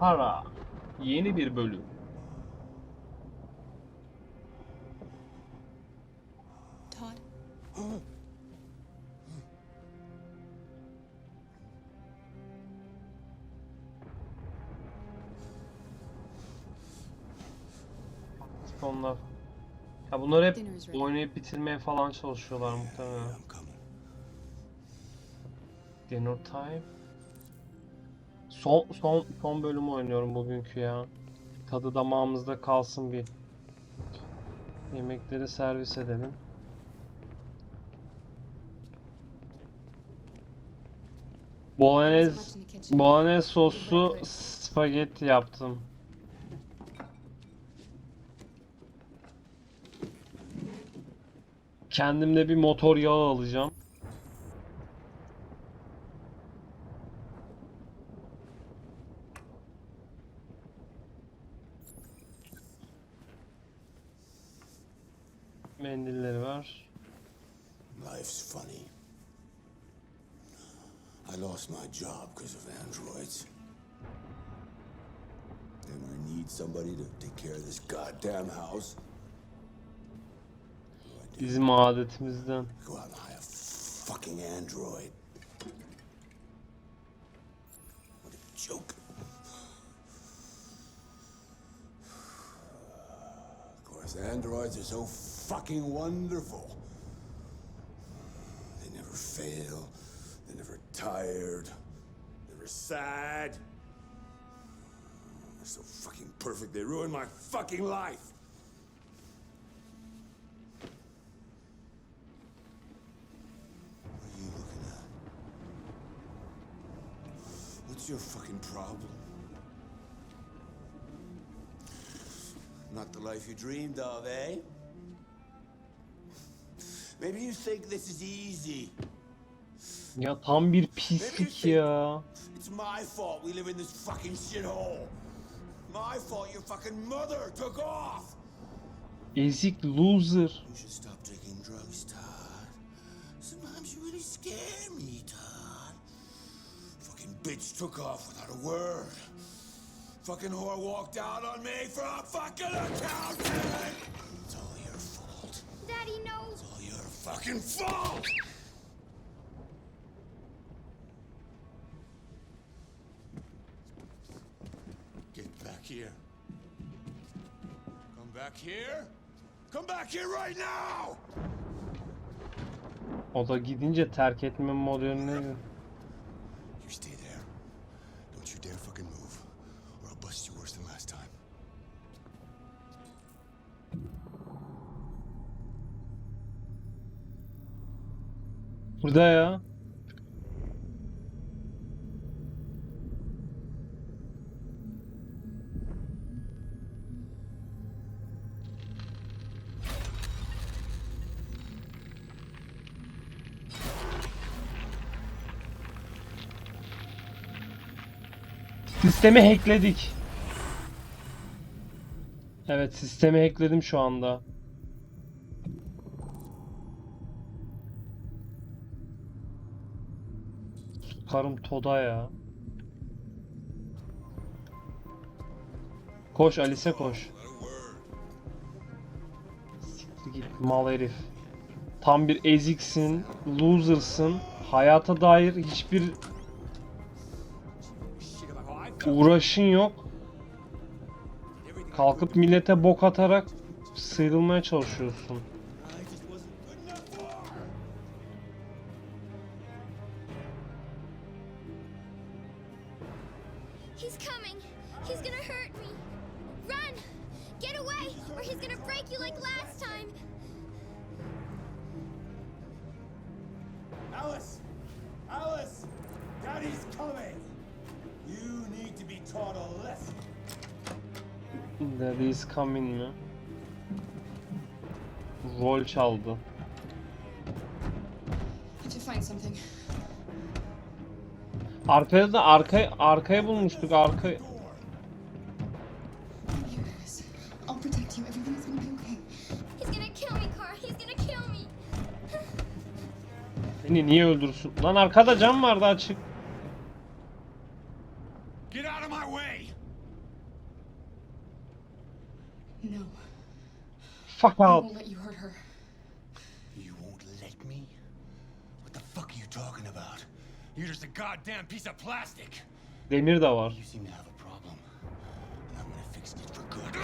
Para. Yeni bir bölüm. Todd, Onlar. Ya bunlar hep oynayıp bitirmeye falan çalışıyorlar muhtemelen. Dinner time. Son son son bölümü oynuyorum bugünkü ya. Tadı damağımızda kalsın bir. Yemekleri servis edelim. Bolognese, bolognese soslu spagetti yaptım. Kendimde bir motor yağı alacağım. Mendilleri var. Life's funny. I lost my job because of androids. And I need somebody to take care of this goddamn house, Bizim adetimizden. go out and hire a fucking android. What a joke. Of course, androids are so fucking wonderful. They never fail. They're never tired. Never sad. They're so fucking perfect. They ruin my fucking life. What are you looking at? What's your fucking problem? Not the life you dreamed of, eh? Maybe you think this is easy. Ya tam bir pislik ya. It's my fault we live in this fucking shithole. My fault your fucking mother took off. Ezik loser. You should stop taking drugs, Todd. Sometimes you really scare me, Todd. Fucking bitch took off without a word. Fucking whore walked out on me for a fucking accountant. Fucking fault. Get back here. Come back here. Come back here right now. O da gidince terk etme modülüne Burada ya. Sistemi hackledik. Evet sistemi hackledim şu anda. Karım Toda ya. Koş Alice koş. Siktir git mal herif. Tam bir eziksin, loser'sın. Hayata dair hiçbir uğraşın yok. Kalkıp millete bok atarak sıyrılmaya çalışıyorsun. Daddy is coming mi? Rol çaldı. Arkaya da arkaya arkaya bulmuştuk arka. Beni niye öldürsün? Lan arkada cam vardı açık. No. Fuck I out. won't let you hurt her. You won't let me? What the fuck are you talking about? You're just a goddamn piece of plastic. Demir de var. You seem to have a problem. And I'm gonna fix it for good.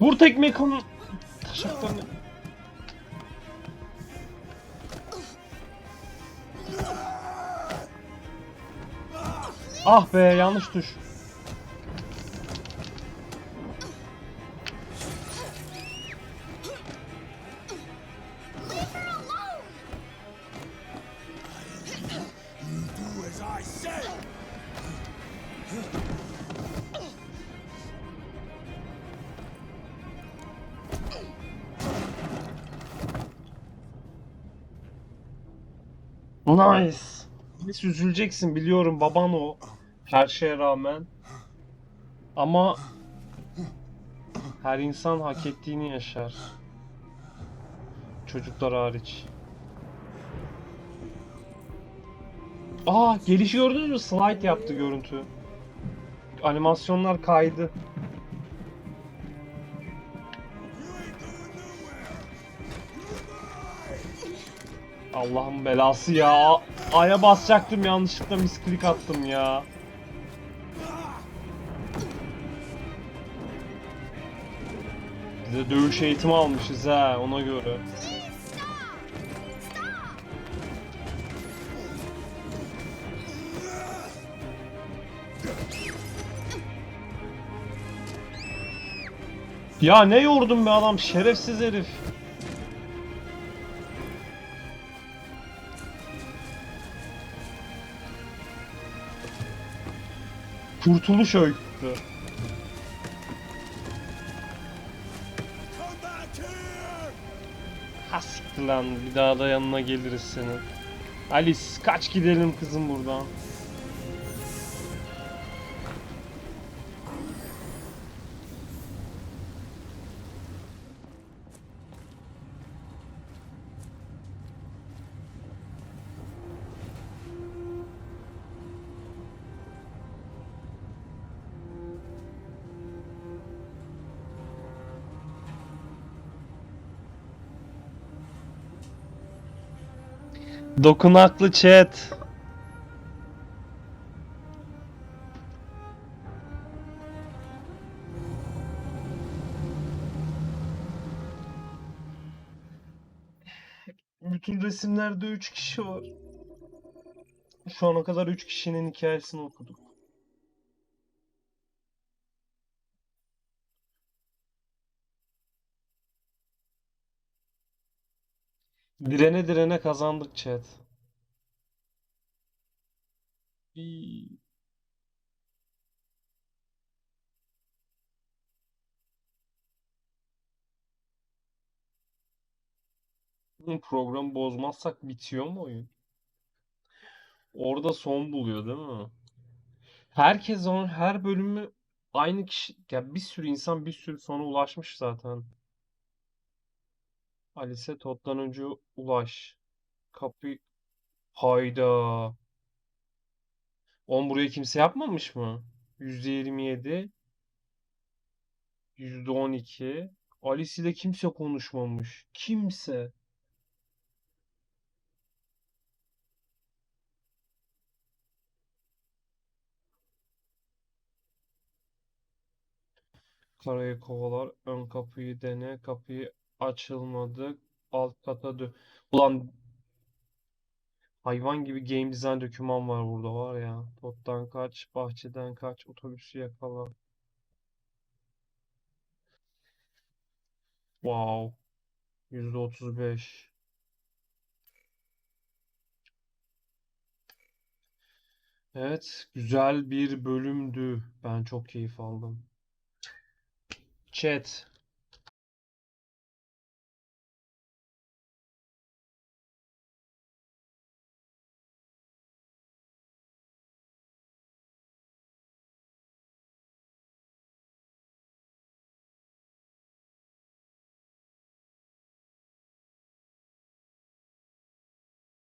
Vur tekmeyi kanı. Taşaklarını. Ah be yanlış tuş. Nice. Bir üzüleceksin biliyorum baban o. Her şeye rağmen. Ama her insan hak ettiğini yaşar. Çocuklar hariç. Aa gelişi gördünüz mü? Slide yaptı görüntü. Animasyonlar kaydı. Allah'ın belası ya. A'ya basacaktım yanlışlıkla misklik attım ya. Biz de dövüş eğitimi almışız ha ona göre. Ya ne yordun be adam şerefsiz herif. Kurtuluş öyküsü. Come back here! Ha siktir lan bir daha da yanına geliriz senin. Alice kaç gidelim kızım buradan. Dokunaklı chat. Bütün resimlerde 3 kişi var. Şu ana kadar 3 kişinin hikayesini okuduk. Direne direne kazandık chat. Bu Programı bozmazsak bitiyor mu oyun? Orada son buluyor değil mi? Herkes onun her bölümü aynı kişi ya bir sürü insan bir sürü sona ulaşmış zaten. Alice önce ulaş. Kapı hayda. On buraya kimse yapmamış mı? %27 %12 Alice ile kimse konuşmamış. Kimse. Karayı kovalar. Ön kapıyı dene. Kapıyı açılmadı. Alt kata dö... Ulan hayvan gibi game design doküman var burada var ya. Tottan kaç, bahçeden kaç, otobüsü yakala. Wow. %35. Evet, güzel bir bölümdü. Ben çok keyif aldım. Chat,